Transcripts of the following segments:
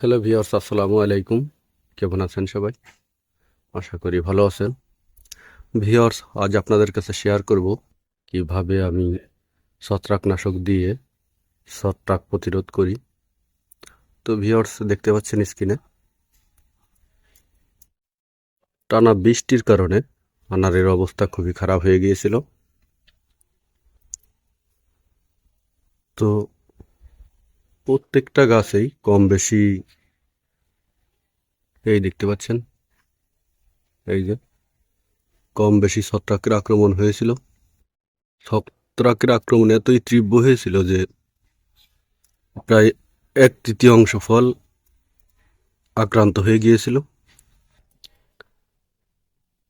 Hello viewers আসসালামু আলাইকুম। কেমন আছেন সবাই? আশা করি ভালো আছেন। ভিওর্স আজ আপনাদের কাছে শেয়ার করব কীভাবে আমি ছত্রাকনাশক দিয়ে ছত্রাক প্রতিরোধ করি। তো ভিওর্স দেখতে পাচ্ছেন স্ক্রিনে টানা বৃষ্টির কারণে আনারের অবস্থা খুবই খারাপ হয়ে গিয়েছিল। তো প্রত্যেকটা গাছেই কম বেশি এই দেখতে পাচ্ছেন? এই যে, কম বেশি ছত্রাকের আক্রমণ হয়েছিল। ছত্রাকের আক্রমণ এতই তীব্র হয়েছিল যে প্রায় এক তৃতীয়াংশ ফল আক্রান্ত হয়ে গিয়েছিল।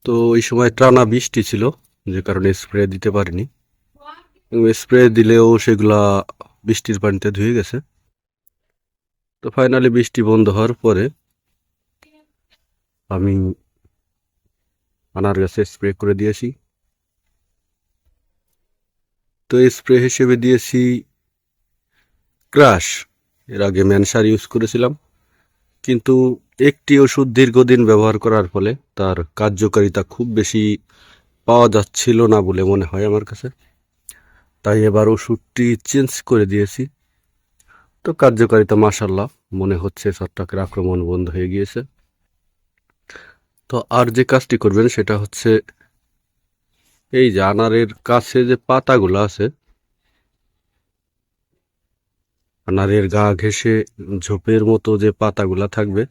তো ওই সময় টানা বৃষ্টি ছিল, যে কারণে স্প্রে দিতে পারিনি। স্প্রে দিলেও সেগুলা বৃষ্টির পানিতে ধুয়ে গেছে। তো ফাইনালি বৃষ্টি বন্ধ হওয়ার পরে আমি আনার গাছে স্প্রে করে দিয়েছি। তো স্প্রে হিসেবে দিয়েছি ক্রাশ। এর আগে ম্যানসার ইউজ করেছিলাম। কিন্তু একটি ওষুধ দীর্ঘদিন ব্যবহার করার ফলে তার কার্যকারিতা খুব বেশি পাওয়া যাচ্ছিল না বলে মনে হয় আমার কাছে। তাই এবার ওষুধটি চেঞ্জ করে দিয়েছি। তো কার্যকারিতা মাসাল্লাহ মনে হচ্ছে ছত্রাকের আক্রমণ বন্ধ হয়ে গিয়েছে। তো আর যে কাজটি করবেন সেটা হচ্ছে, এই যে আনারের কাছে যে পাতাগুলো আছে, আনারের গা ঘেঁষে ঝোপের মতো যে পাতাগুলা থাকবে,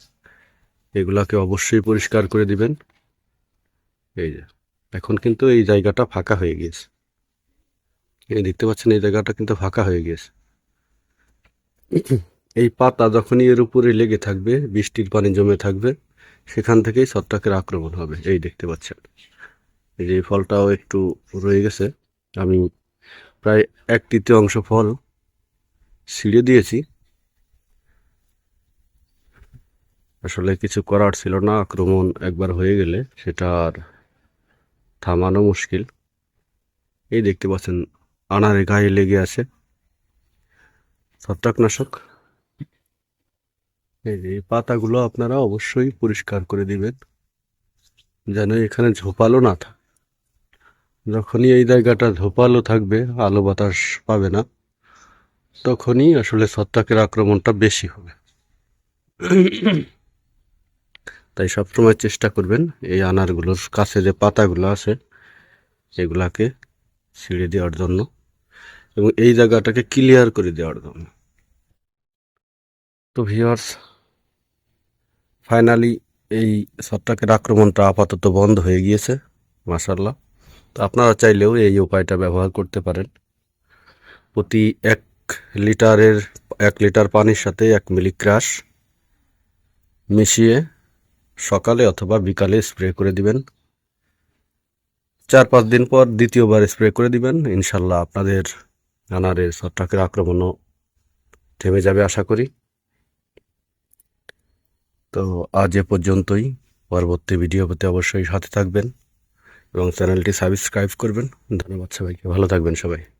এগুলাকে অবশ্যই পরিষ্কার করে দিবেন। এই যে, এখন কিন্তু এই জায়গাটা ফাঁকা হয়ে গিয়েছে। দেখতে পাচ্ছেন, এই জায়গাটা কিন্তু ফাঁকা হয়ে গিয়েছে। এই পাতা যখনই এর উপরে লেগে থাকবে, বৃষ্টির পানি জমে থাকবে, সেখান থেকেই ছত্রাকের আক্রমণ হবে। এই দেখতে পাচ্ছেন। এই যে ফলটাও একটু রয়ে গেছে। আমি প্রায় এক তৃতীয় অংশ ফল ছিঁড়ে দিয়েছি। আসলে কিছু করার ছিল না। আক্রমণ একবার হয়ে গেলে সেটা আর থামানো মুশকিল। এই দেখতে পাচ্ছেন আনারে গায়ে লেগে আছে। ছত্রাকনাশক। এই যে পাতাগুলো আপনারা অবশ্যই পরিষ্কার করে দিবেন, যেন এখানে ঝোপালো না থাকে। যখনই এই জায়গাটা ঝোপালো থাকবে, আলো বাতাস পাবে না, তখনই আসলে ছত্রাকের আক্রমণটা বেশি হবে। তাই সবসময় চেষ্টা করবেন এই আনারগুলোর কাছে যে পাতাগুলো আছে, এগুলাকে ছিঁড়ে দেওয়ার জন্য এবং এই জায়গাটাকে ক্লিয়ার করে দেওয়ার জন্য। তো ভিওয়ার্স ফাইনালি এই ছত্রাকের আক্রমণটা আপাতত বন্ধ হয়ে গিয়েছে মাসাল্লাহ তো আপনারা চাইলেও এই উপায়টা ব্যবহার করতে পারেন। প্রতি এক লিটারের, এক লিটার পানির সাথে এক মিলি ক্রাশ মিশিয়ে সকালে অথবা বিকালে স্প্রে করে দিবেন। চার পাঁচ দিন পর দ্বিতীয়বার স্প্রে করে দিবেন। ইনশাল্লাহ আপনাদের আনারের ছত্রাকের আক্রমণও থেমে যাবে, আশা করি। তো আজ এ পর্যন্তই। পরবর্তী ভিডিও পেতে অবশ্যই সাথে থাকবেন এবং চ্যানেলটি সাবস্ক্রাইব করবেন। ধন্যবাদ সবাইকে। ভালো থাকবেন সবাই।